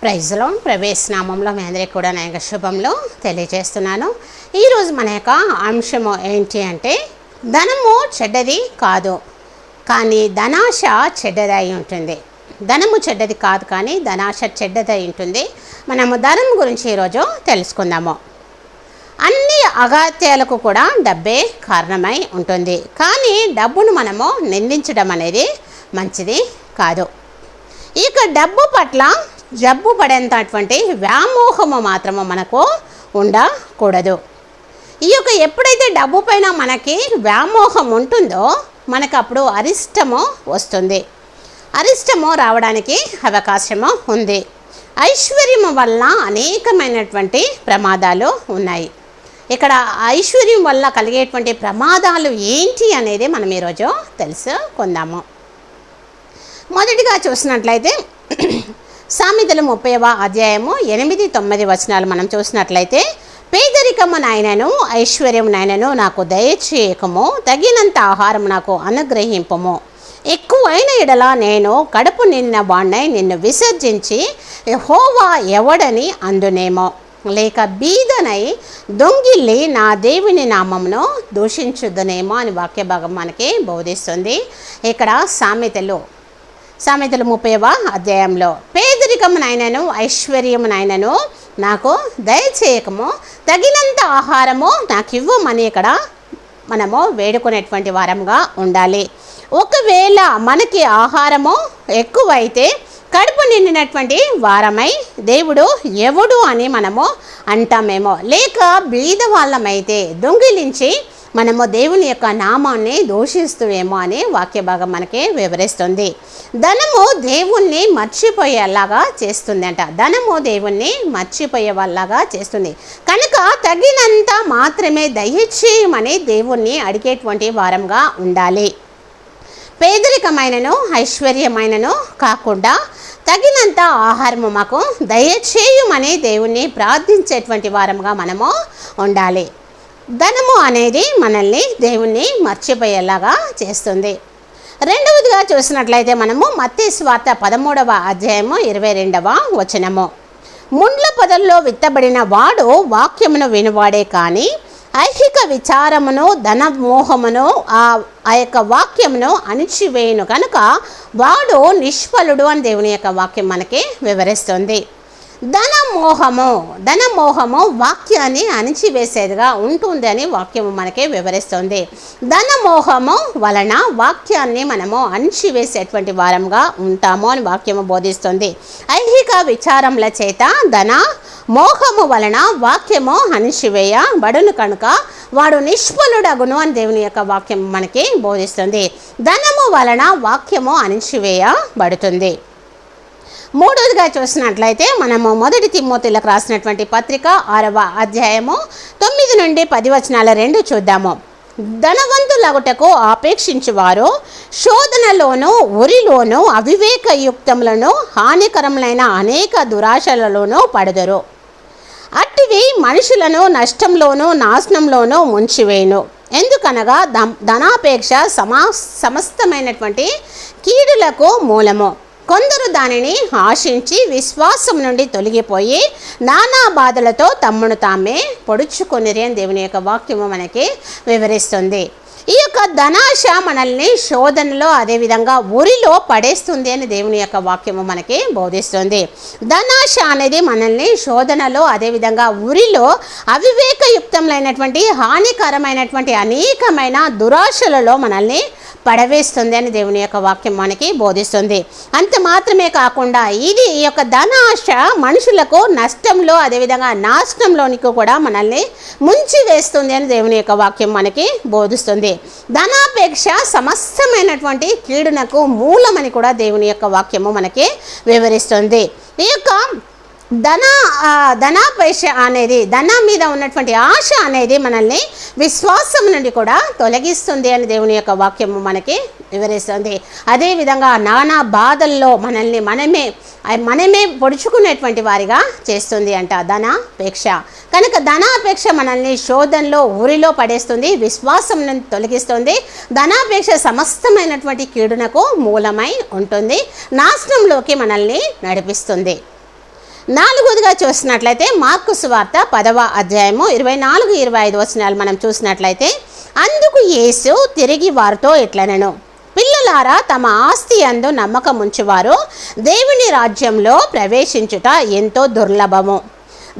ప్రైజ్లో ప్రవేశనామంలో మీ అందరికీ కూడా నాయక శుభంలో తెలియజేస్తున్నాను. ఈరోజు మన యొక్క అంశము ఏంటి అంటే ధనము చెడ్డది కాదు కానీ ధనాశ చెడ్డదై ఉంటుంది. ధనము చెడ్డది కాదు కానీ ధనాశ చెడ్డదై ఉంటుంది. మనము ధనం గురించి ఈరోజు తెలుసుకుందాము. అన్ని అగాత్యాలకు కూడా డబ్బే కారణమై ఉంటుంది. కానీ డబ్బును మనము నిందించడం అనేది మంచిది కాదు. ఇక డబ్బు పట్ల జబ్బు పడేంతటువంటి వ్యామోహము మాత్రము మనకు ఉండకూడదు. ఈ యొక్క ఎప్పుడైతే డబ్బు పైన మనకి వ్యామోహం ఉంటుందో మనకు అప్పుడు అరిష్టము వస్తుంది. అరిష్టము రావడానికి అవకాశము ఉంది. ఐశ్వర్యము వల్ల అనేకమైనటువంటి ప్రమాదాలు ఉన్నాయి. ఇక్కడ ఐశ్వర్యం వల్ల కలిగేటువంటి ప్రమాదాలు ఏంటి అనేది మనం ఈరోజు తెలుసుకుందాము. మొదటిగా చూసినట్లయితే సామెతలు ముప్పైవ అధ్యాయము ఎనిమిది తొమ్మిది వచనాలు మనం చూసినట్లయితే పేదరికము నాయనను ఐశ్వర్యము నాయనను నాకు దయచేయకము తగినంత ఆహారం నాకు అనుగ్రహింపము. ఎక్కువైన ఎడల నేను కడుపు నిన్న వాణ్ణై నిన్ను విసర్జించి హోవా ఎవడని అందునేమో. లేక బీదనై దొంగిల్లి నా దేవుని నామమును దూషించుద్దునేమో అని వాక్య భాగం మనకి బోధిస్తుంది. ఇక్కడ సామెతలు సామెతలు ముప్పైవ అధ్యాయంలో. పేదరికము నాయనను ఐశ్వర్యము నాయనను నాకు దయచేయకము. తగినంత ఆహారము నాకు ఇవ్వమని ఇక్కడ మనము వేడుకునేటువంటి వారంగా ఉండాలి. ఒకవేళ మనకి ఆహారము ఎక్కువైతే కడుపు నిండినటువంటి వారమై దేవుడు ఎవడు అని మనము అంటామేమో. లేక బీద వాళ్ళమైతే దొంగిలించి మనము దేవుని యొక్క నామాన్ని దూషిస్తూమేమో అని వాక్య భాగం మనకి వివరిస్తుంది. ధనము దేవుణ్ణి మర్చిపోయేలాగా చేస్తుందంట. ధనము దేవుణ్ణి మర్చిపోయే వాళ్ళలాగా చేస్తుంది. కనుక తగినంత మాత్రమే దయచేయమని దేవుణ్ణి అడిగేటువంటి వారంగా ఉండాలి. పేదరికమైనను ఐశ్వర్యమైనను కాకుండా తగినంత ఆహారము మాకు దయచేయమని దేవుణ్ణి ప్రార్థించేటువంటి వారంగా మనము ఉండాలి. ధనము అనేది మనల్ని దేవుణ్ణి మర్చిపోయేలాగా చేస్తుంది. రెండవదిగా చూసినట్లయితే మనము మత్తే స్వార్థ పదమూడవ అధ్యాయము ఇరవై రెండవ వచనము. ముండ్ల పొదల్లో విత్తబడిన వాడు వాక్యమును వినువాడే కానీ ఐహిక విచారమును ధన మోహమును ఆ ఆ యొక్క వాక్యమును అణిచివేయును కనుక వాడు నిష్ఫలుడు అని దేవుని యొక్క వాక్యం మనకి వివరిస్తుంది. ధన మోహము ధన మోహము వాక్యాన్ని అణిచివేసేదిగా ఉంటుంది అని వాక్యము మనకి వివరిస్తుంది. ధన మోహము వలన వాక్యాన్ని మనము అణిచివేసేటువంటి వారంగా ఉంటాము అని వాక్యము బోధిస్తుంది. ఐహిక విచారముల చేత ధన మోహము వలన వాక్యము అణిచివేయబడును కనుక వాడు నిష్ఫలుడగును అని దేవుని యొక్క వాక్యం మనకి బోధిస్తుంది. ధనము వలన వాక్యము అణిచివేయబడుతుంది. మూడవదిగా చూసినట్లయితే మనము మొదటి తిమ్మోతిలకు రాసినటువంటి పత్రిక ఆరవ అధ్యాయము తొమ్మిది నుండి పది వచనాల రెండు చూద్దాము. ధనవంతులగుటకు ఆపేక్షించువారు శోధనలోను ఉరిలోను అవివేకయుక్తములను హానికరములైన అనేక దురాశలలోనూ పడదరు. అట్టివి మనుషులను నష్టంలోనూ నాశనంలోనూ ముంచివేయును. ఎందుకనగా ధనాపేక్ష సమా సమస్తమైనటువంటి కీడులకు మూలము. కొందరు దానిని ఆశించి విశ్వాసం నుండి తొలగిపోయి నానా బాధలతో తమ్మును తామే పొడుచుకొని అని దేవుని యొక్క వాక్యము మనకి వివరిస్తుంది. ఈ యొక్క ధనాశ మనల్ని శోధనలో అదేవిధంగా ఉరిలో పడేస్తుంది అని దేవుని యొక్క వాక్యము మనకి బోధిస్తుంది. ధనాశ అనేది మనల్ని శోధనలో అదేవిధంగా ఉరిలో అవివేకయుక్తములైనటువంటి హానికరమైనటువంటి అనేకమైన దురాశలలో మనల్ని పడవేస్తుంది అని దేవుని యొక్క వాక్యం మనకి బోధిస్తుంది. అంత మాత్రమే కాకుండా ఇది ఈ యొక్క ధనాశ మనుషులకు నష్టంలో అదేవిధంగా నాశనంలోనికి కూడా మనల్ని ముంచి వేస్తుంది అని దేవుని యొక్క వాక్యం మనకి బోధిస్తుంది. ధనాపేక్ష సమస్తమైనటువంటి కీడునకు మూలమని కూడా దేవుని యొక్క వాక్యము మనకి వివరిస్తుంది. ఈ యొక్క ధన ధనాపేక్ష అనేది ధనం మీద ఉన్నటువంటి ఆశ అనేది మనల్ని విశ్వాసం నుండి కూడా తొలగిస్తుంది అని దేవుని యొక్క వాక్యము మనకి వివరిస్తుంది. అదేవిధంగా నానా బాధల్లో మనల్ని మనమే మనమే పొడుచుకునేటువంటి వారిగా చేస్తుంది అంట ధనాపేక్ష. కనుక ధనాపేక్ష మనల్ని శోధనలో ఊరిలో పడేస్తుంది విశ్వాసం తొలగిస్తుంది. ధనాపేక్ష సమస్తమైనటువంటి కీడునకు మూలమై ఉంటుంది. నాశనంలోకి మనల్ని నడిపిస్తుంది. నాలుగోదిగా చూసినట్లయితే మార్కు సువార్త పదవ అధ్యాయము ఇరవై నాలుగు ఇరవై ఐదు వచనాలు మనం చూసినట్లయితే అందుకు యేసు తిరిగి వారితో ఎట్లనను? పిల్లలారా తమ ఆస్తి అందు నమ్మకం ఉంచువారు దేవుని రాజ్యంలో ప్రవేశించుట ఎంతో దుర్లభము.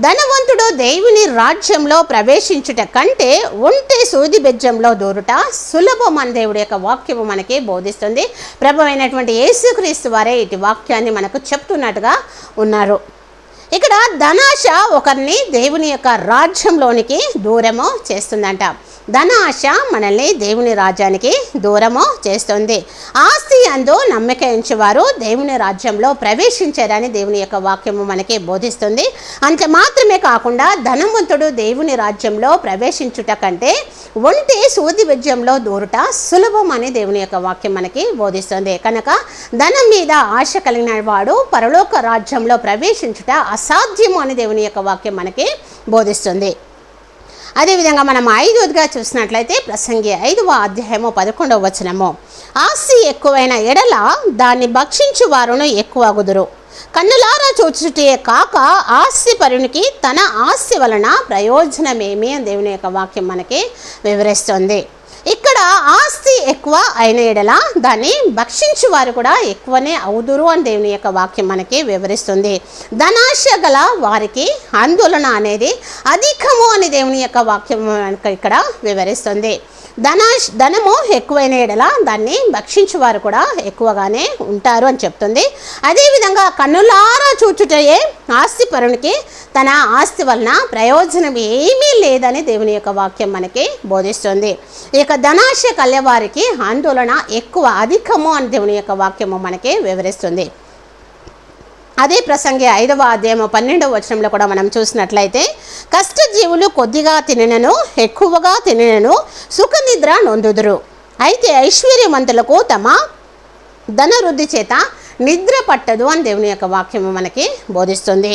ధనవంతుడు దేవుని రాజ్యంలో ప్రవేశించుట కంటే ఒంటే సూది బెజ్జంలో దూరుట సులభం అని దేవుడి యొక్క వాక్యము మనకి బోధిస్తుంది. ప్రభమైనటువంటి యేసుక్రీస్తు వారే ఇటు వాక్యాన్ని మనకు చెప్తున్నట్టుగా ఉన్నారు. ఇక్కడ ధనాశ ఒకరిని దేవుని యొక్క రాజ్యంలోనికి దూరము చేస్తుందంట. ధన ఆశ మనల్ని దేవుని రాజ్యానికి దూరము చేస్తుంది. ఆస్తి అందు నమ్మిక ఉంచేవారు దేవుని రాజ్యంలో ప్రవేశించారని దేవుని యొక్క వాక్యము మనకి బోధిస్తుంది. అంత మాత్రమే కాకుండా ధనవంతుడు దేవుని రాజ్యంలో ప్రవేశించుట కంటే ఒంటి సూది విద్యంలో దూరుట సులభం అని దేవుని యొక్క వాక్యం మనకి బోధిస్తుంది. కనుక ధనం మీద ఆశ కలిగిన వాడు పరలోక రాజ్యంలో ప్రవేశించుట అసాధ్యము అని దేవుని యొక్క వాక్యం మనకి బోధిస్తుంది. అదేవిధంగా మనం ఐదోదిగా చూసినట్లయితే ప్రసంగి ఐదవ అధ్యాయము పదకొండవ వచనము. ఆస్తి ఎక్కువైన ఎడల దాన్ని భక్షించు వారును ఎక్కువగుదురు. కన్నులారా చూచుటే కాక ఆస్తి పరునికి తన ఆస్తి వలన ప్రయోజనమేమి అని దేవుని యొక్క వాక్యం మనకి వివరిస్తుంది. ఇక్కడ ఆస్తి ఎక్కువ అయిన ఎడల దాన్ని భక్షించు వారు కూడా ఎక్కువనే అవుదురు అని దేవుని యొక్క వాక్యం మనకి వివరిస్తుంది. ధనాశ గల వారికి ఆందోళన అనేది అధికము అని దేవుని యొక్క వాక్యం ఇక్కడ వివరిస్తుంది. ధనాశ్ ధనము ఎక్కువైన ఎడల దాన్ని భక్షించేవారు కూడా ఎక్కువగానే ఉంటారు అని చెప్తుంది. అదేవిధంగా కన్నులారా చూచుటయే ఆస్తిపరునికి తన ఆస్తి వలన ప్రయోజనం ఏమీ లేదని దేవుని యొక్క వాక్యం మనకి బోధిస్తుంది. ఇక ధనాశ కలవారికి ఆందోళన ఎక్కువ అధికము అని దేవుని యొక్క వాక్యము మనకి వివరిస్తుంది. అదే ప్రసంగి ఐదవ అధ్యాయము పన్నెండవ వచనంలో కూడా మనం చూసినట్లయితే కష్టజీవులు కొద్దిగా తినను ఎక్కువగా తినను సుఖనిద్ర నొందుదురు. అయితే ఐశ్వర్యవంతులకు తమ ధనవృద్ధి చేత నిద్ర పట్టదు అని దేవుని యొక్క వాక్యము మనకి బోధిస్తుంది.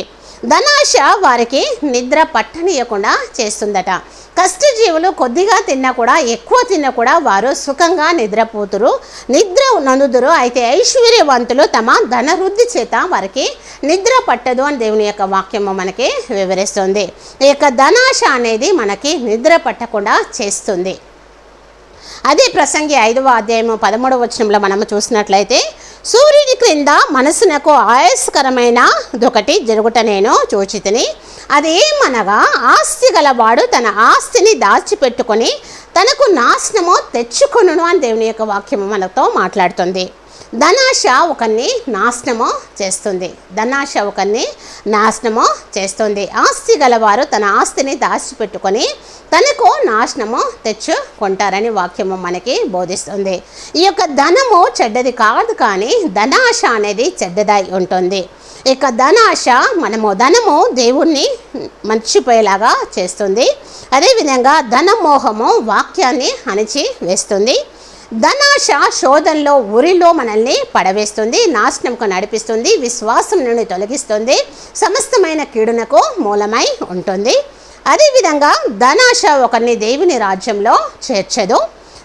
ధనాశ వారికి నిద్ర పట్టనీయకుండా చేస్తుందట. కష్టజీవులు కొద్దిగా తిన్నా కూడా ఎక్కువ తిన్నా కూడా వారు సుఖంగా నిద్రపోతురు. నిద్ర నందుదురు అయితే ఐశ్వర్యవంతులు తమ ధనవృద్ధి చేత వారికి నిద్ర పట్టదు అని దేవుని యొక్క వాక్యము మనకి వివరిస్తుంది. ఈ యొక్క ధనాశ అనేది మనకి నిద్ర పట్టకుండా చేస్తుంది. అదే ప్రసంగి ఐదవ అధ్యాయము పదమూడవ వచనంలో మనము చూసినట్లయితే సూర్యుని క్రింద మనసునకు ఆయాస్కరమైన ఒకటి జరుగుట నేను చూచితిని. అదేమనగా ఆస్తి గలవాడు తన ఆస్తిని దాచిపెట్టుకొని తనకు నాశనము తెచ్చుకొను అని దేవుని యొక్క వాక్యము మనతో మాట్లాడుతుంది. ధనాశ ఒకరిని నాశనము చేస్తుంది. ధనాశ ఒకరిని నాశనము చేస్తుంది. ఆస్తి గలవారు తన ఆస్తిని దాచిపెట్టుకొని తనకు నాశనము తెచ్చుకుంటారని వాక్యము మనకి బోధిస్తుంది. ఈ యొక్క ధనము చెడ్డది కాదు కానీ ధనాశ అనేది చెడ్డదై ఉంటుంది. ఇక ధనాశ మనము ధనము దేవుణ్ణి మర్చిపోయేలాగా చేస్తుంది. అదేవిధంగా ధనమోహము వాక్యాన్ని అణిచి వేస్తుంది ధనాశ శోధనలో ఉరిలో మనల్ని పడవేస్తుంది నాశనంకు నడిపిస్తుంది విశ్వాసం నుండి తొలగిస్తుంది సమస్తమైన కీడునకు మూలమై ఉంటుంది. అదేవిధంగా ధనాశ ఒకరిని దేవుని రాజ్యంలో చేర్చదు.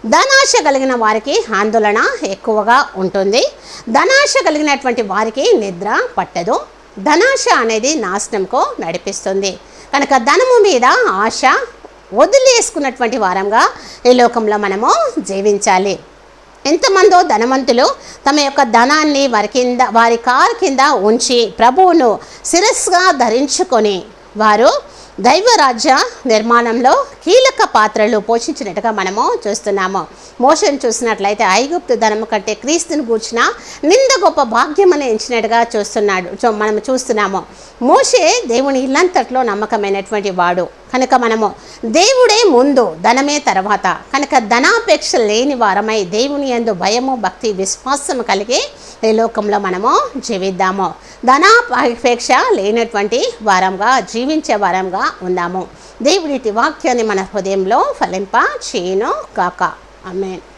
ధనాశ కలిగిన వారికి ఆందోళన ఎక్కువగా ఉంటుంది. ధనాశ కలిగినటువంటి వారికి నిద్ర పట్టదు. ధనాశ అనేది నాశనంకు నడిపిస్తుంది. కనుక ధనము మీద ఆశ వదిలేసుకున్నటువంటి వారంగా ఈ లోకంలో మనము జీవించాలి. ఎంతమందో ధనవంతులు తమ యొక్క ధనాన్ని వారి కింద వారి కారు కింద ఉంచి ప్రభువును శిరస్సుగా ధరించుకొని వారు దైవరాజ్య నిర్మాణంలో కీలక పాత్రలు పోషించినట్టుగా మనము చూస్తున్నాము. మోషన్ చూసినట్లయితే ఐగుప్తు ధనము కంటే క్రీస్తుని కూర్చిన నింద గొప్ప భాగ్యమని ఎంచినట్టుగా చూస్తున్నాడు. చూ మనం చూస్తున్నాము. మోషే దేవుని ఇల్లంతట్లో నమ్మకమైనటువంటి వాడు. కనుక మనము దేవుడే ముందు ధనమే తర్వాత. కనుక ధనాపేక్ష లేని వారమై దేవుని యందు భయము భక్తి విశ్వాసము కలిగి ఈ లోకంలో మనము జీవిద్దాము. ధనాపేక్ష లేనటువంటి వారంగా జీవించే వారంగా ఉందాము. దేవుడి వాక్యాన్ని మన హృదయంలో ఫలింప చేయను కాక ఆమెన్.